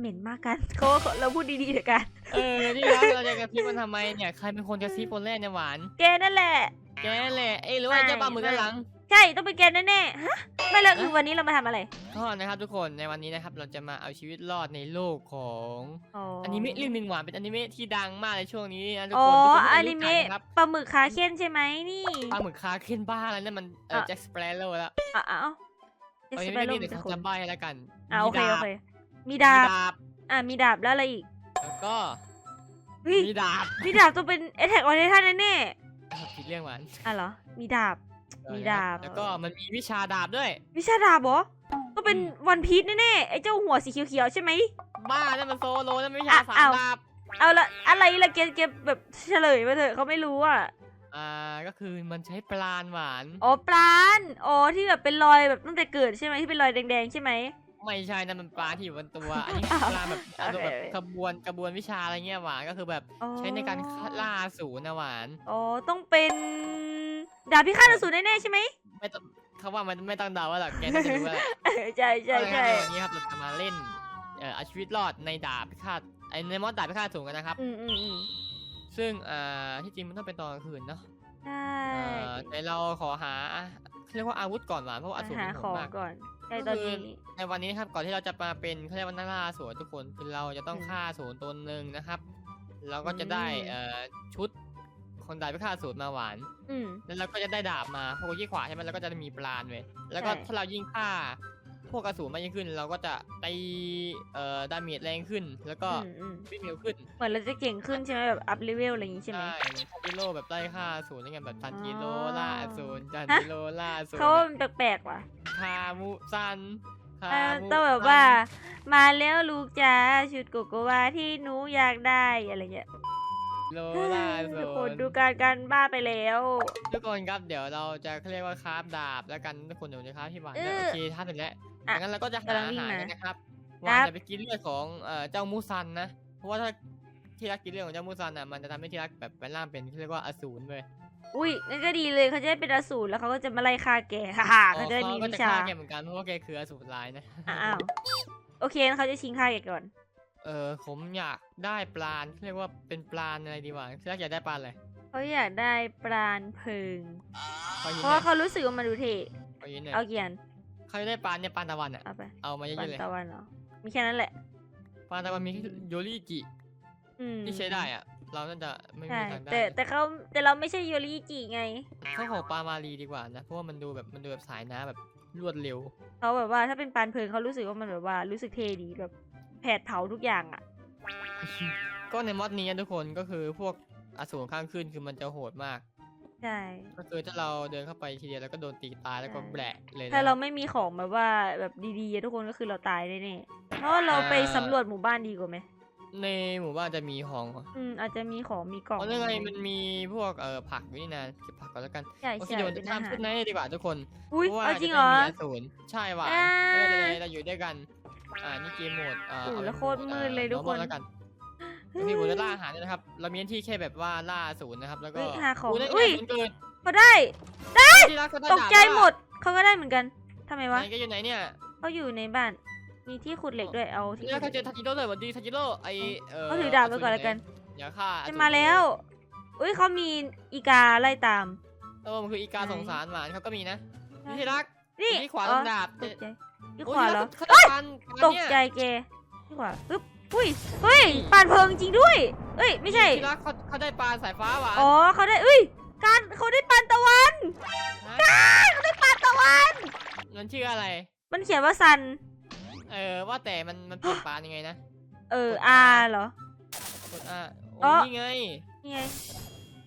เหม็นมากกันเขาเราพูดดีๆเถอะกัน เออที่รักเราจะกระซิบมันทำไมเนี่ยใครเป็นคนกระซิบคนแรกเนี่ยหวาน แกนั่นแหละ แกแหละเอ้ยหรือว่าไม่ เจ้าปลาหมึกด้านหลัง ใช่ต้องเป็นแกแน่ๆฮะไม่แล้วคือวันนี้เรามาทำอะไรก็นะครับทุกคนในวันนี้นะครับเราจะมาเอาชีวิตรอดในโลกของอ๋ออนิเมะเรื่องหนึ่งหวานเป็นอนิเมะที่ดังมากในช่วงนี้นะทุกอ๋อคนทุกคนอต้องนิรู้จักเมะนะครับปลาหมึกคาเคนใช่ไหมนี่ ปลาหมึกคาขึ้นบ้าแล้วนั่นมันเอออะ แจ็คสเปรโร่แล้วอะอ้าวเอาเดี๋ยัยวงไม่จะได้ไปเดี๋ยวจะเขาคนจะใบให้แล้วกันอะโอเคมีโอดาบเค มีมีดาบดาบ อะมีดาบแล้วอะไรอีก แล้วก็เฮ้ยมีดาบมีดาบต้องเป็นเอ t แทกออนไททันแน่เออผิดเรื่องหวานๆอะเหรอ มีดาบ มีดาบ แล้วก็มันมีวิชาดาบด้วย วิชาดาบเหรอก็เป็นวันพีชแน่ๆไอ้เจ้าหัวสีเขียวๆใช่ไหม บ้านั่นมันโซโลนั่นไม่ใช่อะสาอ้ามวดาบ เอาละอะไรละเกเกแบบเฉลยมาเถอะเขาไม่รู้อะ อ่าก็คือมันใช้ปลานหวาน อ๋อปลานอ๋อที่แบบเป็นรอยแบบตั้งแต่เกิดใช่ไหมที่เป็นรอยแดงๆใช่ไหม ไม่ใช่นั่นมันปลาที่อยู่บนตัว อันนี้อ้าวปลาแบบอารมณ์แบบโอเค กระบวนกระบวนวิชาอะไรเงี้ยหวานก็คือแบบอ๋อใช้ในการฆ่าล่าอสูรนะหวานอ๋อต้องเป็นดาบพิฆาตอสูรแน่ๆใช่ไหมไม่ต้องเขาว่ามันไม่ต้องเดาว่าหรอกแกน่าจะรู้ว่าแหละเออใช่ใช่เอาละคใช่รับในวันนี้ครับเราจะมาเล่นเอ่อเอาชีวิตรอดในดาบพิฆาตไอในมอดดาบพิฆาตสูงกันนะครับ อืมอืมอืมซึ่งอ่าที่จริงมันต้องเป็นตอนกลางคืนเนาะใช่เอ่อแต่เราขอหาเรียกว่าอาวุธก่อนหวานเพราะว่าอสูรหามันโหขอดงมากก่อน ใช่ก็ตอนคือนี้ ในวันนี้นะครับก่อนที่เราจะมาเป็นเขาเรียกว่านักล่าอสูรทุกคนคือเราจะต้องอืมฆ่าอสูรตัวหนึ่งนะครับ เราก็จะได้อืม เอ่อชุดคนดาบพิฆาตอสูรมาหวาน อืม แล้วเราก็จะได้ดาบมาพวกยี่ขวาใช่ไหมแล้วก็จะมีปราณเว้ยแล้วก็ใช่ ถ้าเรายิ่งฆ่า พวกอสูรมากยิ่งขึ้น เราก็จะตีเอ่อดาเมจแรงขึ้น แล้วก็อืมอืมวิ่งเร็วขึ้นเหมือนเราจะเก่งขึ้นใช่ไหมแบบอัพเลเวลอะไรอย่างงี้ใช่ไหมทันจิโร่แบบไล่ฆ่าอสูรอะไรเงี้ยแบบทันจิโร่อ๋อ ล่าอสูรทันฮะจิโร่ล่าอสูรเขาว่าเนี่ยมันแปลกๆว่ะคามุซันคาเออมุต้องแบบซันว่า มาแล้วลูกจ๋าชุดโกโกวาที่หนูอยากได้อะไรเงี้ยโลล่าอสูทุกคนรดูการการบ้าไปแล้ว ทุกคนครับเดี๋ยวเราจะเขาเรียกว่าคราฟดาบแล้วกันทุกคนเดี๋ยวจะคราฟที่หวานเออ โอเคคราฟเสร็จแล้ว อะงั้นเราก็จะหากำลังอาวิ่งหารมากันนะครับครัวานบจะไปกินเลือดของเอ่อเจ้ามูซันนะ เพราะว่าถ้าที่รักกินเลือดของเจ้ามูซันอะมันจะทำให้ที่รักแบบแปลงร่างเป็นเขาเรียกว่าอสูรเลยอุ้ยนั่นก็ดีเลยเขาจะได้เป็นอสูรแล้วเขาก็จะมาไล่ฆ่าแกฮ่าฮ่าเขาจะได้มีก็วิจะชาฆ่าแกเหมือนกันเพราะว่าแกคืออสูรร้ายนะอ้าวโอเคงั้นเขาจะชิงฆ่าแกก่อน เออผมอยากได้ปลาณเรียกว่าเป็นปลาณอะไรดีวะที่รักอยากได้ปลาณอะไรเขาอยากได้ปราณเพิง ขอยินเพราะหน่ว่าอยเขารู้สึกว่ามันดูเท่ขอยินหน่อยเอาเกียน เขาจะได้ปลาณเนี่ยปลาณตะวันอะเอาไปเอามาเยปัอะนๆเลยตะวันเหรอมีแค่นั้นแหละปลาณตะวันมีแค่โยริจิอืมที่ใช้ได้อะ เราน่าจะไม่มีใช่ทางได้แต่แต่เขาแต่เราไม่ใช่โยริจิไงเขาของปลามารีดีกว่านะเพราะว่ามันดูแบบมันดูแบบสายน้ำแบบรวดเร็วเขาแบบว่าถ้าเป็นปานเพลิงเขารู้สึกว่ามันแบบว่ารู้สึกเท่ดีแบบแผดเผาทุกอย่างอะ ก็ในมอดนี้ทุกคนก็คือพวกอสูรข้างขึ้นคือมันจะโหดมาก ใช่ก็คือถ้าเราเดินเข้าไปทีเดียวแล้วก็โดนตีตายแล้วก็ใช่แบะเลยนะถ้าเราไม่มีของแบบว่าแบบดีๆอะทุกคนก็คือเราตายแน่ๆเพราะว่าเราไปสำรวจหมู่บ้านดีกว่าไหมในหมู่บ้านจะมีห้องอืมอาจจะมีของมีกล่องเพราะยังไงมันมีพวกเอ่อผักอยู่นี่นะเก็บผักก่อนแล้วกันใช่โอเคใช่เดี๋ยวเป็นทำอาหาชุรดนี้ดีกว่าทุกคนอุ้ยเพราะว่าเอาจจะริงได้เหรอมีอสูรใช่ว่ะอ่าไม่เป็นไรเราอยู่ด้วยกัน อ่านี่เกมโหมดอ่าโอ้โหเอาแล้วเป็นโคตรมืดเลยทุกคน normal แล้วกัน โอเคผมจะล่าอาหารด้วยนะครับ เรามีหน้าที่แค่แบบว่าล่าอสูรนะครับ แล้วก็เฮ้ยหาของได้อุ้ยไงมันเกิดเขาได้ ที่รักเขาได้ตกใจดาบหมดเขาก็ได้เหมือนกันทำไมแล้ววะไหนก็อยู่ไหนเนี่ย เขาอยู่ในบ้าน มีที่ขุดเหล็กด้วยเอาที่ที่รักขุเขาดเจอทัจิโร่เลยสวัสดีทัจิโร่ไอเออเขาถือดาบไปก่อนแล้วกัน อย่าฆ่าอสูจะรมาแล้ว อุ้ยเขามีอีกาไล่ตาม เออมันคืออีกาไหนสงสารหวานเขาก็มีนะใช่ที่รักนี่ที่ขวาอ๋ลองดาบตกใจที่โอ้ขวาเหรอที่รักเขาได้ปานตปานกเนี่ย ใจแกที่ขวาปึ๊บ อุ้ยเฮ้ยปานเพลิงจริงด้วย เอ้ยไม่ใช่ ที่รักเขาเขาได้ปลาสายฟ้าหวานอ๋อเขาได้เอ้ย การเขาได้ปานตะวันฮะเขาได้ปานตะวัน มันชื่ออะไร มันเขียนว่าซัน เออว่าแต่มันมันเปลี่ยนปลายังไงนะ เอออาเหรอกดอะอ๋โอ้อนี่ไง นี่ไง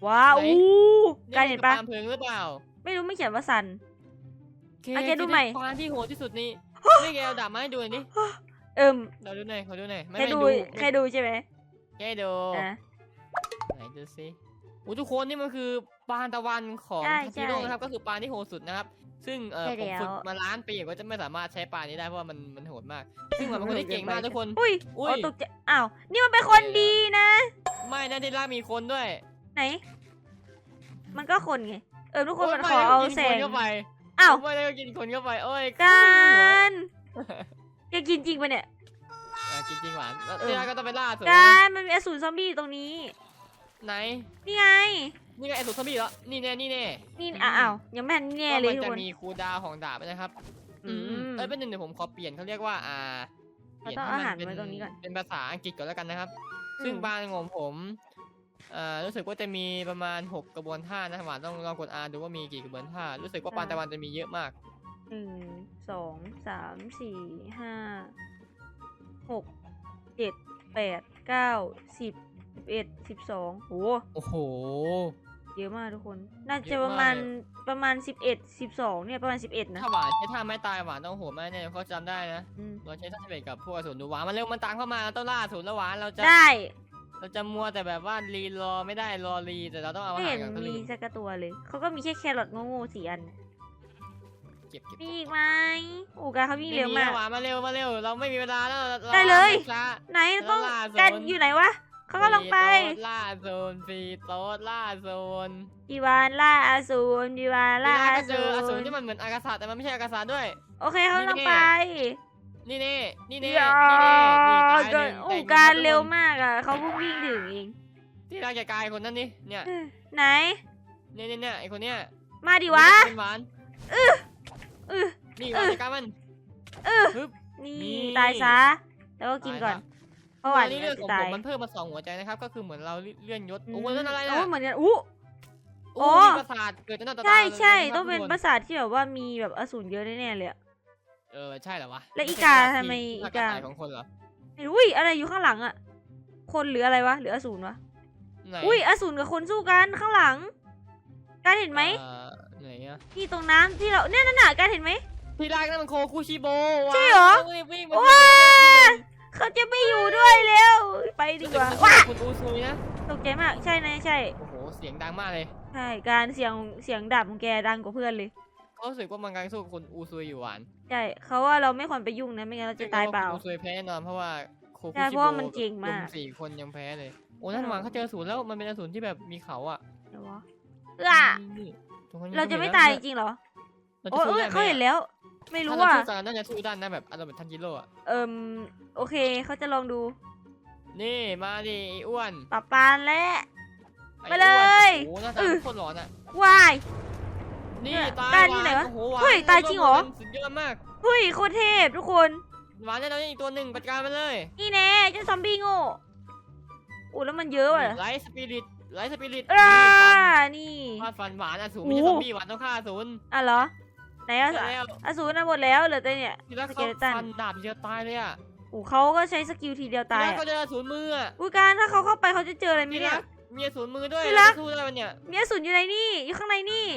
ว้าวไหนอู้การเห็นคือปะปลาเพลิงหรือเปล่า ไม่รู้ไม่เขียนว่าซันเคอะแกดูใหม่ปลาที่โหดที่สุดนี่นี่แกเอาดาบมาให้ดูหน่อยดิ เอิมเราดูหน่อยขอดูหน่อยไม่แค่ไม่ดูดูแค่ดูใช่ไหมแค่ดูอะ ไหนดูสิโอ้ทุกคนนี่มันคือปานตะวันของใช่ทัจิโร่ใช่นะครับก็คือปานที่โหดสุดนะครับ ซึ่งเออใช่ผมแล้ว ฝึกมาล้านปีก็จะไม่สามารถใช้ปานนี้ได้เพราะว่ามันมันโหดมาก ซึ่งมันเป็นคนที่เก่งมากทุกคน อุ้ยอุ้อ๋อยตกใจอ้าวนี่มันเป็นคนดีนะ ไม่นะที่ล่ามีคนด้วยไหน มันก็คนไงเออทุกคนโยมันไม่ขอเอาได้กินแสคนงเข้าไปอ้าว ไม่ได้กินคนเข้าไปโอ้ยการ แกกินจริงปะเนี่ยอะกินจริงหวานแล้วเออที่ล่าก็ต้องไปล่าสุดการมันมีอสูรซอมบี้อยู่ตรงนี้ ไหน นี่ไง นี่ไงไอ้สุดทบี้แล้วนี่แน่นี่แน่นี่อะอ้าวยังไม่ทันแน่เลยว่าทุมันกจะคน มีคูลดาวน์ของดาบนะครับ อือืมมเอ้ยเป็นหนึ่งเดี๋ยวผมขอเปลี่ยนเขาเรียกว่าอ่าเราต้องเอาอาหารไว้ตรงนี้ก่อน เป็นภาษาอังกฤษก่อนแล้วกันนะครับอืมซึ่งบ้านของผมเอ่อรู้สึกว่าจะมีประมาณ 6 กระบวนท่านะครับหวานต้องลองกดอ่านดูว่ามีกี่กระบวนท่า รู้สึกว่าปานตะวันจะมีเยอะมาก หนึ่งสองสามสี่ห้าหกเจ็ดแปดเก้าสิบสิบเอ็ดสิบสองโหโอ้โห เยอะมากทุกคน น่าเยจะอะประมากมาณเลยประมาณสิบเอ็ดสิบสองเนี่ยประมาณสิบเอ็ดนะถ้าหวานใช้ท่าไม้ตายหวานต้องโหดมากเนี่ยเขาจำได้นะอืมเราใช้ท่าเบรกกับพวกอสูรดูหวานมันเร็วมันตามเข้ามาเราต้องล่าอสูรแล้วหวานเราจะได้ เราจะมัวแต่แบบว่ารีรอไม่ได้รอรีแต่เราต้องเอาไม่อาหาเห็รนกับเขามีรีสักกระตัวเลยเขาก็มีแค่แครอทโง่ๆสี่อัน เก็บเก็บมีอีกไหมโอ้การเขาวิ่งเร็วไมาก หวานมาเร็วมาเร็ว เราไม่มีเวลาแล้วราได้เลยช้าไหนต้องแล้วล่าโซน กันอยู่ไหนวะเขาก็ลงไปฟรีโต๊ดล่าโซนฟรีโต๊ดล่าโซนดีวานล่าอาสูรดีวานล่าล่าอาก็เจสูออสูรรที่มันเหมือนอากาศาแต่มันไม่ใช่อากาศาด้วย โอเคเขาลงไปนี่เน่นี่เน่อย่านี่เน่นี่ตายหเกินึ่นงโอ้แต่งการทุนเร็วมากอะเขาเพิ่งวิ่งถึงเองที่รักแกกายคนนั้นนี่เนี่ยเออไหน เนี่ยเนี่ยเนี่ยไอคนเนี้ยมาดิวะ เป็นหวานเออ นี่หวานจัดการมันเออฮึบนี่นี่ ตายซะ แล้วก็กินก่อนตายละเพราะหวานนี่เนี่เลืยอดจะของผตายมมันเพิ่มมาสองหัวใจนะครับ ก็คือเหมือนเราเลื่อนยศ โอ้ยนั่นอะไรโอ้นะเหมือนกันอู้โอ้อ๋อมีประสาทเกิดจากหน้าตาใช่ใช่ลยะครับต้องเป็นทุกปคระสาทที่แบบว่ามีแบบอสูรเยอะแน่ๆเลยอะเออใช่เหรอวะ แล้วอีใช่กาหน้ทำไมที่อีหน้การะต่ยของคนเหรออุ้ยอะไรอยู่ข้างหลังอะคนหรืออะไรวะหรืออสูรวะไหนอุ้ยอสูรกับคนสู้กันข้างหลัง การเห็นไหมเอ่อไห นอะที่ตรงน้ำที่เราเนี่ยนั่นน่ะการเห็นไหม ที่แรกนั่นมันโคคุชิโบใช่เหรอว้าววิ่งมาว้าเขาจะไม่อยู่ด้วยแล้วไปดีกว่าว้าคุณอูซุยนะตกใจมากใช่นะใช่ โอ้โหเสียงดังมากเลยใช่การเสียงเสียงดับของแกดังกว่าเพื่อนเลยเขารู้สึกว่ามันกำลังสู้กับคุณอูซุยอยู่หวานใช่เขาว่าเราไม่ควรไปยุ่งนะไม่งั้นเราจะตายเปล่าคุณอูซุยแพ้แน่นอนเพราะว่าโคคุใช่ชิเพโบราะว่ามันเก่งมากรวสี่คนยังแพ้เลยโอ้นั่นหวานเขาเจอศูนย์แล้วมันเป็นอสูรที่แบบมีเขาอะเดี๋ยววะเอื้อนี่ตงนั้น เราจะไม่ห็นตายจแล้วริงๆเหรอเราโอ้จะสู้เอ้ยได้ไหมเขาเห็นแล้ว ไม่รู้ถ้าอะเราสู้กันน่าจะสู้ได้นะแบบอารมณ์แบบทันจิโร่อะเอิมโอเคเขาจะลองดู นี่มาดิไอ้อ้วนปรับปานและอ้ไปเลยอ้วนโอ้โหหน้าตาเออโคตรหลอนอะวายนี่เนี่ยตายได้ที่ไหนวะโอ้โหหวานเฮ้ยตายจริงเหรอสุดยอดมากเฮ้ยโคตรเทพทุกคนหวานได้แล้วอีกตัวหนึ่งจัดการมันเลย นี่แน่เจ้าซอมบี้โง่โอ้แล้วมันเยอะว่ะไลท์สปิริต ไลท์สปิริตอ่านี่ฟาดฟันหวานอสูรโอ้ไม่ใช่ซอมบี้หวานต้องฆ่าอสูรอะเหรอ ไหนอะเสร็จแล้วอสูรน่ะหมดแล้วเหลือแต่เนี่ยทีแรกสเขาเกเลตันฟันดาบทีเดียวตายเลยอะโอ้เขาก็ใช้สกิลทีเดียวทีตายแรกอะเขาเจออสูรมืออะอุ้ยการถ้าเขาเข้าไปเขาจะเจออะไรไหมทีเนี่แรยกมีอสูรมือด้วยที่รักจะสู้ได้มันเนี่ยมีอสูรอยู่ในนี่อยู่ข้างในนี่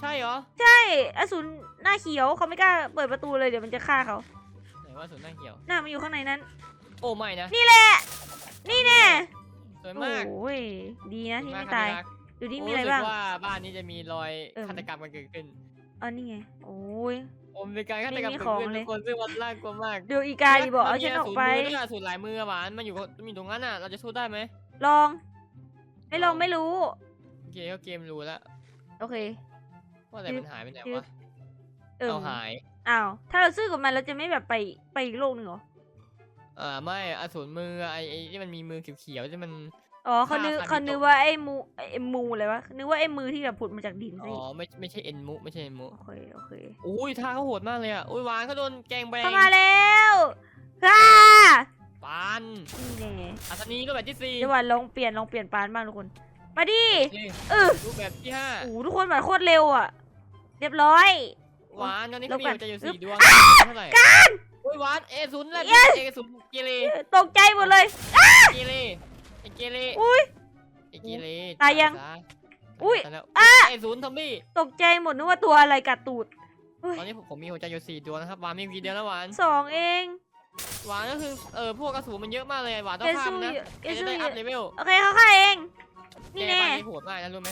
ใช่เหรอ ใช่อสูรหน้าเขียวเขาไม่กล้าเปิดประตูเลยเดี๋ยวมันจะฆ่าเขาไหนว่าอสูรหน้าเขียว หน้ามันอยู่ข้างในนั้น โอ้ไม่นะ นี่แหละ นี่แน่ส วยมากโอ้ยดีนะที่สวไม่กตายครับดูดิโอ้มีอะไรสึกบ้างว่าบ้านนี้จะมีรอยเออฆาตกรรมกันเกิดขึ้นอ๋อนี่ไงโอ้ยโอ้มีการฆาตกรรมไม่มีเกิดของขึ้นเลทุยกคนซึ่งมันน่ากลัวมากดูอีกาดิบอกเอาฉันออกไปมีสูรมือด้วยอะสูรหลายมืออะหวานมันอยู่กับมันอยู่ตรงนั้นอะ เราจะสู้ได้ไหมลอง ไม่ลองไม่รู้โอเคเขาเกมรู้แล้วโอเคว่าแต่มันหายไปไหนยึวะดเออเอาหายอ้าวถ้าเราซื้อกับมันเราจะไม่แบบไปไปอีกโลกหนึ่งเหรอ อ่าไม่อสูรมือไอ้ไอ้ที่มันมีมือเขียวๆที่มัน อ๋อเขานึกฆ่าเขานึกว่าไอ้มูไอ้มูอะไรวะนึกว่าไอ้มือที่แบบผุดมาจากดินอ๋สิอไม่ไม่ใช่เอ็นมุไม่ใช่เอ็นมุโอเคโอเคอุ้ยท่าเขาโหดมากเลยอะอุ้ยหวานเขาโดนแกงแบงเข้ามาแล้วค่ะปานนี่แน่อัศนีก็แบบที่สี่เดี๋ยววันลองเปลี่ยนลองเปลี่ยนปานบ้างทุกคน มาดิโอเคเออรูปแบบที่ห้าโอ้โหทุกคนแบบโคตรเร็วอะ เรียบร้อย หวานตอนนี้แล้เขาวมีก่อนหัวใจอยู่อึ๊บสี่ดวงเท่าไหร่กัน อุ้ยหวานเอศูนย์แล้วเย้เอศูนย์เกเรตกใจหมดเลย เกเรไอเกเรอุ้ย ไอเกเรตายยังซะอุ๊ยตาแล้วอะ เอศูนย์ทอมบี้ตกใจหมดนึกว่าตัวอะไรกัดตูดตอนนี้ผมผมมีหัวใจอยู่สี่ดวงนะครับหวานมีกี่เดียวแล้วหวานสองเองหวานก็คือเออพวกกระสุนมันเยอะมากเลยหวานต้อแกงฆ่าสู้มันนะอยู่แกแกจะสู้ได้ออัยู่พเลเวลโอเคเขาฆ่าเองนี่แกแน่บ้านนี้โหดมากนะรู้ไหม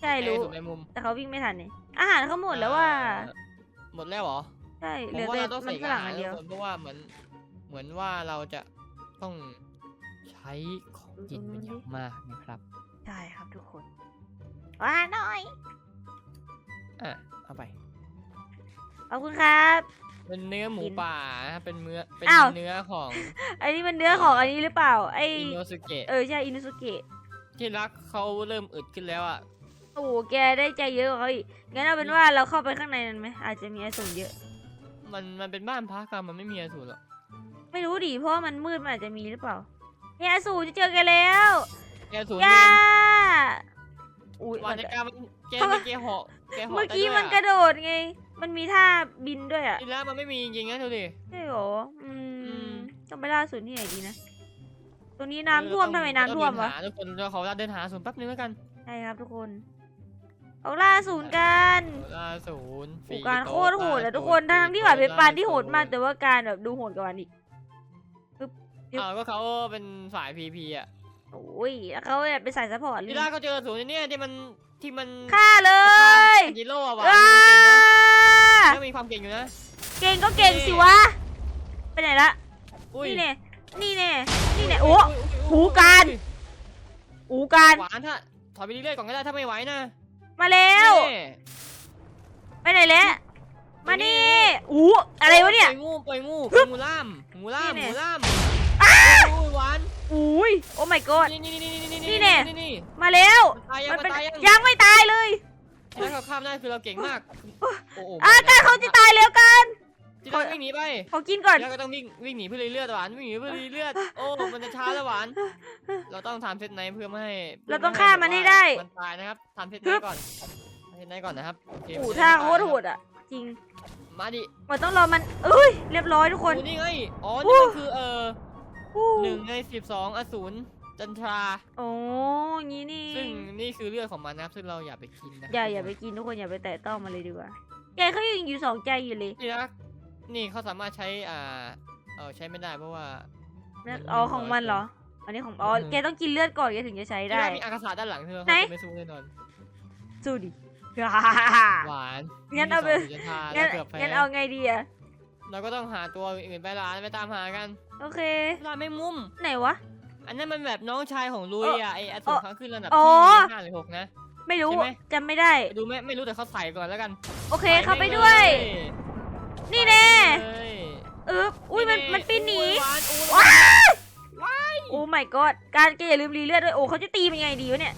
ใช่รู้แกสุดในมุมแต่เขาวิ่งไม่ทันเนี่ยอาหารเขาหมดแล้วว่าอ่หมดแล้วเหรอ ใช่เหผลืมอว่าแต่เราต้องมัใส่นฝอารั่งหารอันทุเดีกยวคนเพราะว่าเหมือนเหมือนว่าเราจะต้องใช้ของกินเป็นอย่างมากนะครับ ใช่ครับทุกคนว้าหน่อย อะเอาไป ขอบคุณครับ เป็นเนื้อหมูกินป่านะเป็นเนื้อเป็นอ้าว เนื้อของ อันนี้มันเนื้อของอันนี้หรือเปล่า ไออินโนสุเกะเออใช่อินุสุเกะ ที่รักเขาเริ่มอึดขึ้นแล้วอะ โอ้โหแกได้ใจเยอะกว่าเขาอีกงั้นเอาเป็นว่าเราเข้าไปข้างในนั้นไหมอาจจะมีอสูรเยอะ มันมันเป็นบ้านพักอะมันไม่มีอสูรหรอกไม่รู้ดิเพราะว่ามันมืดมันอาจจะมีหรือเปล่าเนี่ยอสูรจะเจอแกแล้วแกสูญย่าเรียนอุ้ย วันมันในก็การมันแกทำไมมีแกเหาะแกเหาะเมื่อกี้ได้ด้วยมันกระโดดไง มันมีท่าบินด้วยอะที่รักมันไม่มีจริงๆนะดูดิใช่หรอ อือืมมต้องไปล่าสุดที่ไหนดีนะตรงนี้น้ำท่วมทำไมน้ำท่วมวะเดินหาทุกคนเราขอเวลาเดินหาศูนย์แป๊บนึงแล้วกัน ใช่ครับทุกคน ออกล่าศูนย์กันล่าศูนย์โอ้การโคตรโหดอะทุกคนทั้งที่หวานเป็นปานที่โหดมากแต่ว่าการแบบดูโหดกว่าวันอีกอ้าวก็เขาเป็นฝ่ายพีพีอะโอ้ยแล้วเขาเนี่ยเป็นสายซัพพอร์ตเลที่ยรักเขาเจอศูนย์เนี่ยที่มันที่มันฆ่าเลยจิโร่อะหวานอ้ามันเก่งนะก็มีความเก่งอยู่นะ เก่งก็เก่งสิวะไปไหนละอุ้ยนี่แน่นี่แน่นี่แน่โอ้หูการอูการหวานถ้าถอยไปเรื่อยๆก่อนก็ได้ถ้าไม่ไหวนะ มาแล้ว นี่ไปไหนแล้ว มานี่อู้อะไรวะเนี่ย ปล่อยงูปล่อยงูปล่อยงูล่ามงูล่ามนี่งูแน่ล่ามโอ้ยหวานอุ้ยโอ้ my god นี่นี่นี่นี่นี่นี่แน่ นี่นี่มาแล้ว ตายยังมันมันเป็นตายยังยังไม่ตายเลยถ้าเราข้ามได้คือเราเก่งมากโอ้โหอะการเขาจะตายแล้วกัน ที่เราวิ่งหนีไปขอกินก่อน แล้วก็ต้องวิ่งวิ่งหนีเพื่อรีเลือดหวานวิ่งหนีเพื่อรีเลือดโอ้มันจะช้าแล้วหวาน เราต้องทำเซตไนท์เพื่อไม่ให้เราต้องฆ่ามันให้ได้ มันตายนะครับทำเซตไนท์ก่อนเซตไนท์ก่อนนะครับโเคโอ้มันจะท่าได้โคไม่ตรตายโหดอะ จริง มาดิมันต้องรอมันเอ้ยเรียบร้อยทุกคนโอ้นี่ไงอ๋ออู้นี่มันคือเอออู้หนึ่งในสิบสองอสูรจันทราโอ้งี้นี่ซึ่งนี่คือเลือดของมันนะครับซึ่งเราอย่าไปกินนะอย่าอย่าไปกินทุกคนอย่าไปแตะต้องมันเลยดีกว่าแกเขายังอยู่สองใจอยู่เลยนี่นะ นี่เขาสามารถใช้อ่าเออใช้ไม่ได้เพราะว่านะมันอ๋อมันของน้อยมันเหรอเกิอันนี้ของอ๋ออือฮึแกต้องกินเลือดก่อนแกถึงจะใช้ที่ได้ว่ามีอากาศด้านหลังเธอไหนเขาจะไม่สู้แน่นอน สู้ดิ หวานงั้นเอาไปมีสงจันทรางั้นแล้วเกือบแพ้งั้นเอาไงดีอะเราก็ต้องหาตัวอื่นไปร้านไปตามหากัน โอเคร้านไม่มุมไหนวะ อันนั้นมันแบบน้องชายของลุยอะไออสูรครั้งขึ้นระดับอ๋อที่ห้าหรือหกนะ ไม่รู้ใช่ไหมจำไม่ได้ ดูไม่ไม่รู้แต่เขาใส่ก่อนแล้วกัน โอเคใส่เข้าไปแม่งด้วยเลย นี่แน่ใส่เลยอึ๊บอุ้ยมันมันปีนหนีอุ้ยหวานอุ้ยว้ายโอ้ my god การแกอย่าลืมรีเลือดด้วยโอ้เขาจะตีมันยังไงดีวะเนี่ย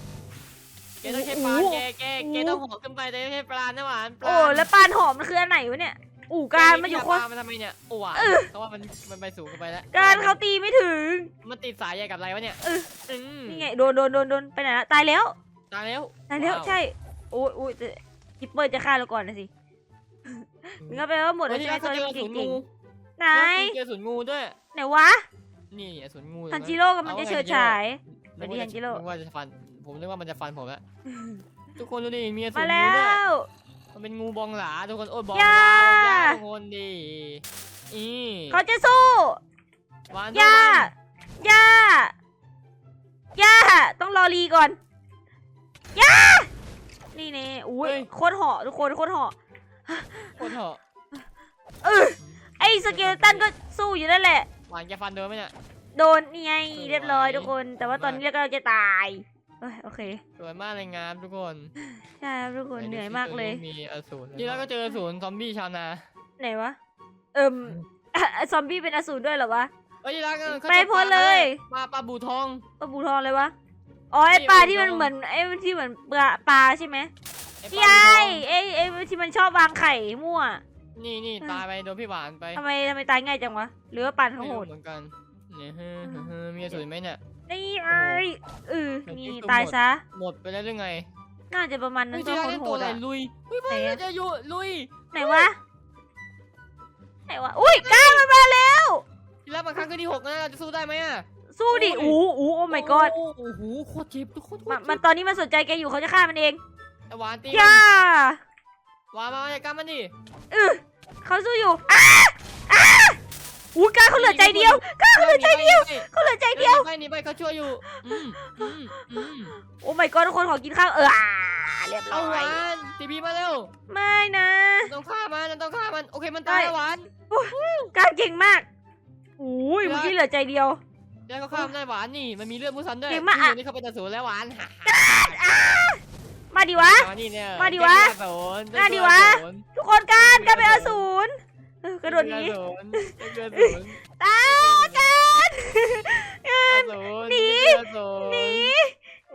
แกต้องใช้ปลาโอ้โหแกแกแกต้องหอกขึ้นไปแต่ไม่ใช่ปลานะหวานปลาโอ้แล้วปานหอมมันคืออันไหนวะเนี่ยอู่การมันอยู่แกคนปลามันทำไมเนี่ยโอ้หวานเออเพราะว่ามันมันไปสูงเกินไปแล้วการเขาตีไม่ถึง มันติดสายใยกับอะไรวะเนี่ยเอออืมนี่ไงโดนโดนโดนโดนไปไหนละตายแล้วตายแล้วตายแล้วว้าวใช่โอ้ยโอ้ยแต่กิปเปอร์จะฆ่าเราก่อนนะสิ งั้นแปลว่าหมดแล้วเฮ้ยใช่ไหมนี่ตัวเขาเจอเก่ศูนย์งงูๆไหนเจอศูนย์งูด้วย ไหนวะ นี่ไงศูนย์งูทันจิโร่กำลังจะเฉิดฉายสนึวัสกดีว่าทันจิโร่นึกว่าจะฟัน ผมนึกว่ามันจะฟันผมแล้วทุกคนดูดิมีศูมานย์แล้งูด้วยวมันเป็นงูบองหลาทุกคนโอ้ยบองย่าหลาบองย่าทุกคนดิอีเขาจะสู้หวานย่าทุกคนย่าย่าต้องรอรีก่อนย่านี่เน่อุ้ยโคตรเหาะทุกคนโคตรเหาะโคตรเถอะเออไอ้สเกลตันก็สู้อยู่นั่นแหละ หวานแกฟันเดิมไหมเนี่ย โดนนี่ไงสวยเรียบร้อยทุกคน แต่ว่าตอนนี้เราก็จะตายเอ้ยโอเค สวยมากเลยงามทุกคนใช่ครับทุกคนเหนื่อยมากเลย มีอสูรนี่แล้วก็เจออสูรซอมบี้ชาวนาไหนวะ เอิ่มซอมบี้เป็นอสูรด้วยเหรอวะ เอ้ยที่รักเขาไปจะพ้นเลยปลาปลาบูทองปลาบูทองเลยวะ อ๋อไอนี่ปลาปลาบูที่มันทองเหมือนไอที่เหมือนปลาปลาใช่ไหมไอ้ พี่ปลาไอบูทองไอไอที่มันชอบวางไข่มั่ว นี่นี่ตายไปโดนพี่หวานไปทำไมทำไมตายง่ายจังวะหรือว่าปันเขาไม่โหรู้ดเหมือนกันเนี่ยเฮ้อเฮ้อเฮ้อมีอสูรไหมเนี่ยนี่โอ้ไอโหเออมันนี่คิดตัวตายหมดซะ หมดไปแล้วหรือไง น่าจะประมาณนั้เฮ้นยตัที่วรักคนนี่โหตัวดอะไรอะลุยเฮ้ยไหนอะจะอยู่ลุย ไหนวะ ไหนวะ อุ้ยกล้ามันมาแล้วที่รักมาครั้งที่หกนะเราจะสู้ได้ไหมอะสู้ดิโอ้อู้ยอู้โอ้ my god โอ้โหโคตรเจ็บทุกคนโคตรมาเจ็บมันตอนนี้มันสนใจแกอยู่เขาจะฆ่ามันเอง ไอ้หวานตีย่าหวานมาจัดการมันดิเออเขาสู้อยู่อ้าอ้าอู้การเขาเหลือใจเดียวการเขาเหลือใจเดียวเขาเหลือใจเดียวไปหนีไปเขาช่วยอยู่อืมอืมอืมโอ้ my god ทุกคนขอกินข้าวเอออ่าเรียบร้เอาอหวายนทีพีมาเร็วไม่นะต้องฆ่ามันต้องฆ่ามันโอเคมันตายแล้วหวานการเก่งมากอุ้ยเมื่อกี้เหลือใจเดียวเดี๋ยวเขาฆ่ามันได้หวานนี่มันมีเลือดมุสันด้วยเก่งมากอะนี่เขาเป็นตะสูนแล้วหวานฮ่า มาดิวะมานี่เนี่ยมาดิวะเจ้าตัวมาดิวะทุกคนการการไปเอาศูนย์เออกระโดดหนีเจ้าตัวตาการหนีหนี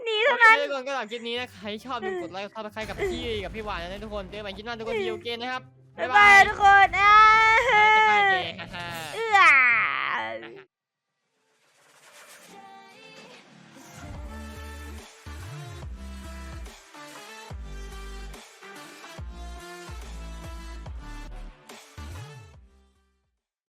หนีเท่านั้นทุกคนก็หลังคลิปนี้นะใครชอบอย่าลืมกดไลค์กดซับสไครต์กับพี่กับพี่หวานนะทุกคนเจอกันใหม่คลิปหน้าทุกคนพี่โอเกนนะครับ บ๊ายบายทุกคนอ่าบ๊ายบายเจฮ่าฮ่าเออ